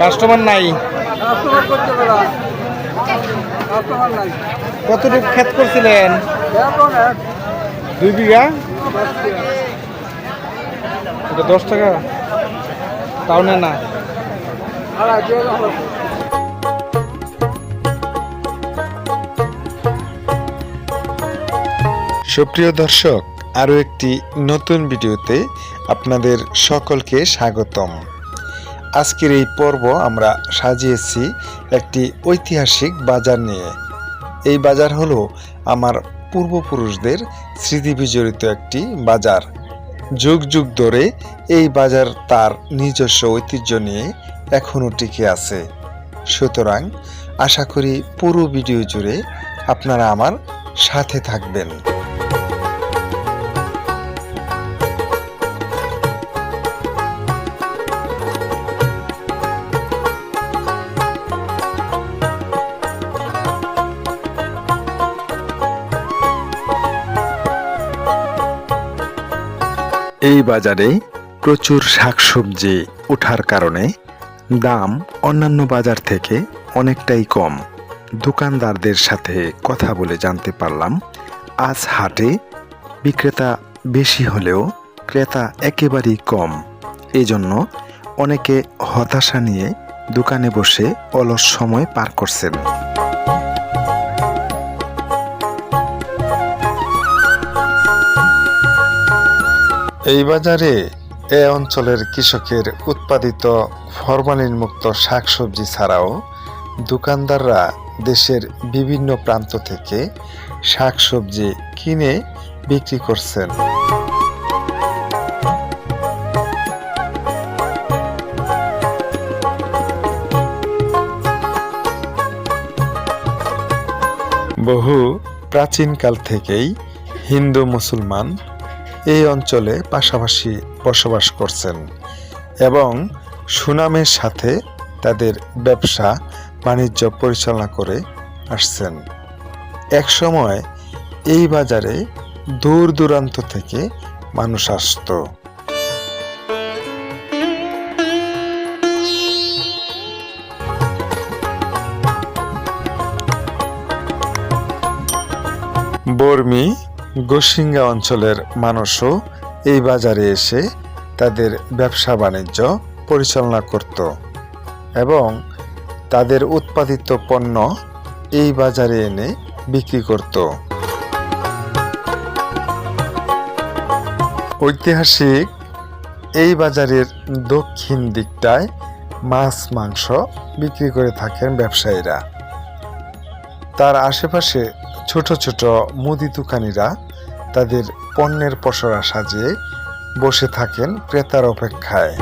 Customer নাই। কতটুকু ক্ষেত করছিলেন? দুই বিঘা? দশ টাকা। এটা দশ টাকা টাউনে না সুপ্রিয় দর্শক আরও একটি নতুন ভিডিওতে আপনাদের সকলকে স্বাগতম। আজকের এই পর্ব আমরা সাজিয়েছি একটি ঐতিহাসিক বাজার নিয়ে। এই বাজার হলো আমার পূর্বপুরুষদের স্মৃতিবিজড়িত একটি বাজার। যুগ যুগ ধরে এই বাজার তার নিজস্ব ঐতিহ্য নিয়ে এখনও টিকে আছে। সুতরাং আশা করি পুরো ভিডিও জুড়ে আপনারা আমার সাথে থাকবেন। এই বাজারে প্রচুর শাকসবজি ওঠার কারণে দাম অন্যান্য বাজার থেকে অনেকটাই কম। দোকানদারদের সাথে কথা বলে জানতে পারলাম, আজ হাটে বিক্রেতা বেশি হলেও ক্রেতা একেবারেই কম। এজন্য অনেকে হতাশা নিয়ে দোকানে বসে অলস সময় পার করছেন। এই বাজারে এ অঞ্চলের কৃষকের উৎপাদিত ফরমালিনমুক্ত শাকসবজি ছাড়াও দোকানদাররা দেশের বিভিন্ন প্রান্ত থেকে শাকসবজি কিনে বিক্রি করছেন। বহু প্রাচীনকাল থেকেই হিন্দু মুসলমান এই অঞ্চলে পাশাপাশি বসবাস করছেন এবং সুনামের সাথে তাদের ব্যবসা, বাণিজ্য পরিচালনা করে আসছেন। একসময় এই বাজারে দূর দূরান্ত থেকে মানুষ আসতো। বর্মি গোসিঙ্গা অঞ্চলের মানুষও এই বাজারে এসে তাদের ব্যবসা বাণিজ্য পরিচালনা করত এবং তাদের উৎপাদিত পণ্য এই বাজারে এনে বিক্রি করত। ঐতিহাসিক এই বাজারের দক্ষিণ দিকটায় মাছ, মাংস বিক্রি করে থাকেন ব্যবসায়ীরা। তার আশেপাশে ছোট ছোট মুদি দোকানিরা তাদের পণ্যের পসরা সাজিয়ে বসে থাকেন ক্রেতার অপেক্ষায়।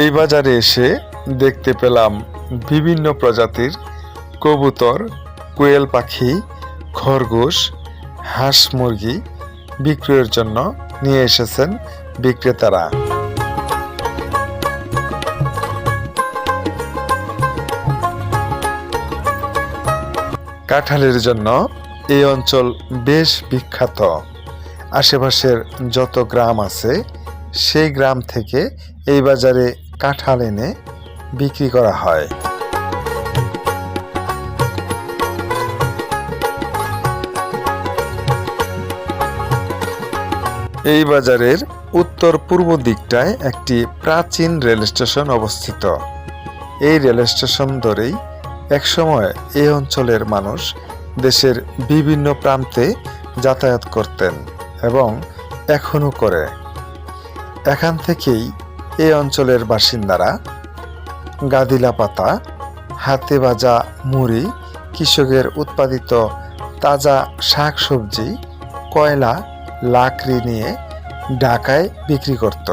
এই বাজারে এসে দেখতে পেলাম বিভিন্ন প্রজাতির কবুতর কোয়েল পাখি, খরগোশ, হাঁস মুরগি বিক্রয়ের জন্য নিয়ে এসেছেন বিক্রেতারা। কাঁঠালের জন্য এই অঞ্চল বেশ বিখ্যাত। আশেপাশের যত গ্রাম আছে, সেই গ্রাম থেকে এই বাজারে কাঁঠাল এনে বিক্রি করা হয়। এই বাজারের উত্তর পূর্ব দিকটায় একটি প্রাচীন রেল স্টেশন অবস্থিত। এই রেল স্টেশন ধরেই একসময় এই অঞ্চলের মানুষ দেশের বিভিন্ন প্রান্তে যাতায়াত করতেন এবং এখনও করে। এখান থেকেই এই অঞ্চলের বাসিন্দারা গাদিলা পাতা হাতে ভাজা মুড়ি, কৃষকের উৎপাদিত তাজা শাকসবজি, কয়লা লাকড়ি নিয়ে ঢাকায় বিক্রি করত।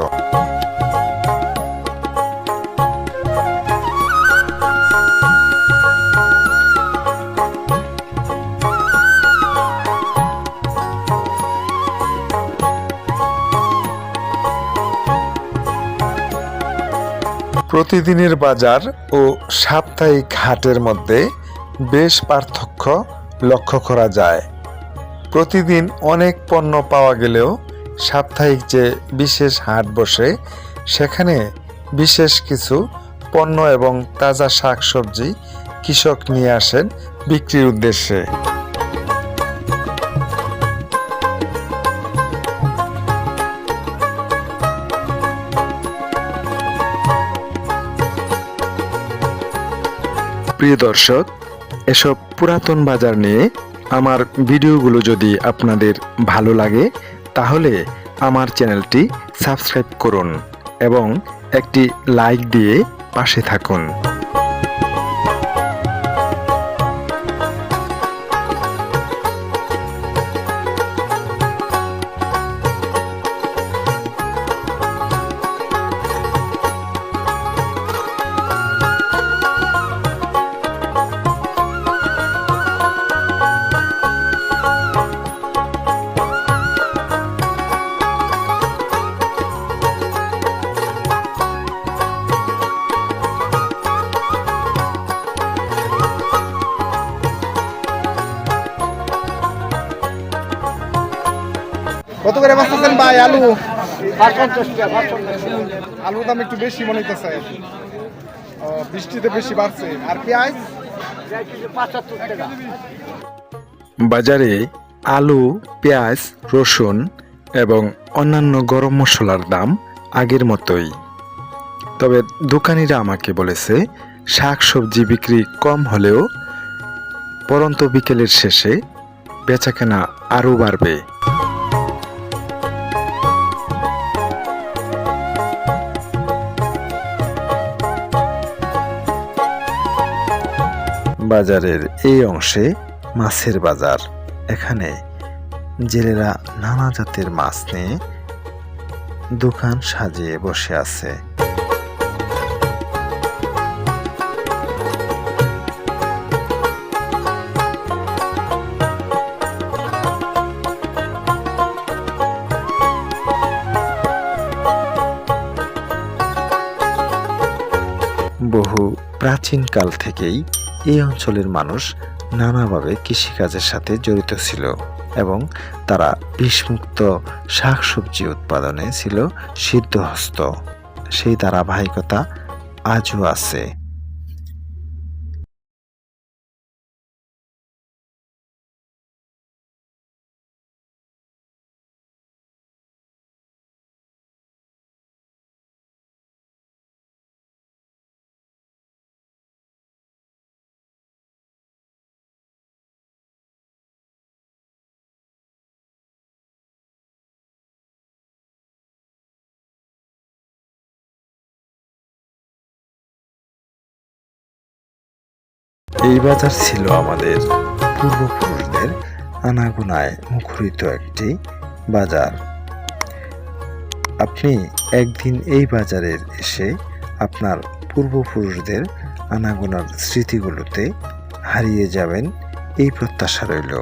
প্রতিদিনের বাজার ও সাপ্তাহিক হাটের মধ্যে বেশ পার্থক্য লক্ষ্য করা যায়। প্রতিদিন অনেক পণ্য পাওয়া গেলেও সাপ্তাহিক যে বিশেষ হাট বসে, সেখানে বিশেষ কিছু পণ্য এবং তাজা শাকসবজি কৃষক নিয়ে আসেন বিক্রির উদ্দেশ্যে। প্রিয় দর্শক, এসব পুরাতন বাজার নিয়ে আমার ভিডিওগুলো যদি আপনাদের ভালো লাগে, তাহলে আমার চ্যানেলটি সাবস্ক্রাইব করুন এবং একটি লাইক দিয়ে পাশে থাকুন। ভাই আলু। আলুর দাম একটু বেশি মনে হইতেছে। বৃষ্টিতে বেশি বাড়ছে। আর পেঁয়াজ? বাজারে আলু পেঁয়াজ রসুন এবং অন্যান্য গরম মশলার দাম আগের মতোই। তবে দোকানিরা আমাকে বলেছে শাক সবজি বিক্রি কম হলেও পরন্ত বিকেলের শেষে বেচাকেনা আরও বাড়বে। বাজারের এই অংশে মাছের বাজার। এখানে জেলেরা নানা জাতের মাছ নিয়ে দোকান সাজিয়ে বসে আছে। বহু প্রাচীনকাল থেকেই এই অঞ্চলের মানুষ নানাভাবে কৃষিকাজের সাথে জড়িত ছিল এবং তারা বিষমুক্ত শাকসবজি উৎপাদনে ছিল সিদ্ধহস্ত। সেই ধারাবাহিকতা আজও আছে। এই বাজার ছিল আমাদের পূর্বপুরুষদের আনাগোনায় মুখরিত একটি বাজার। আপনি একদিন এই বাজারের এসে আপনার পূর্বপুরুষদের আনাগোনার স্মৃতিগুলোতে হারিয়ে যাবেন, এই প্রত্যাশা রইল।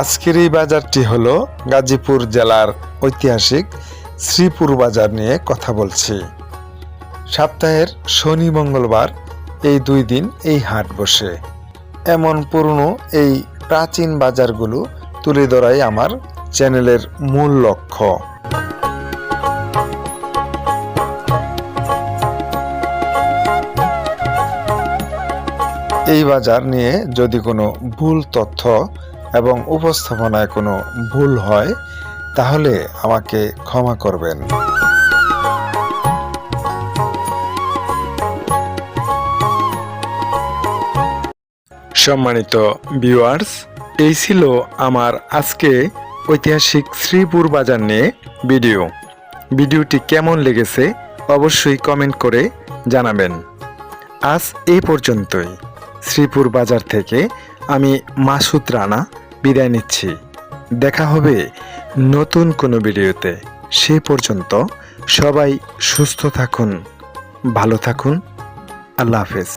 আজকের এই বাজারটি হলো গাজীপুর জেলার ঐতিহাসিক শ্রীপুর বাজার নিয়ে কথা বলছি। সপ্তাহের শনি, মঙ্গলবার, এই দুই দিন এই হাট বসে। এমন পুরনো এই প্রাচীন বাজারগুলো তুলে ধরাই আমার চ্যানেলের মূল লক্ষ্য। এই বাজার নিয়ে যদি কোনো ভুল তথ্য এবং উপস্থাপনায় কোনো ভুল হয়, তাহলে আমাকে ক্ষমা করবেন। সম্মানিত ভিউয়ার্স এই ছিল আমার আজকে ঐতিহাসিক শ্রীপুর বাজার নিয়ে ভিডিও ভিডিওটি কেমন লেগেছে অবশ্যই কমেন্ট করে জানাবেন। আজ এই পর্যন্তই। শ্রীপুর বাজার থেকে আমি মাসুদ রানা বিদায় নিচ্ছি। দেখা হবে নতুন কোনো ভিডিওতে। সে পর্যন্ত সবাই সুস্থ থাকুন, ভালো থাকুন। আল্লাহ হাফেজ।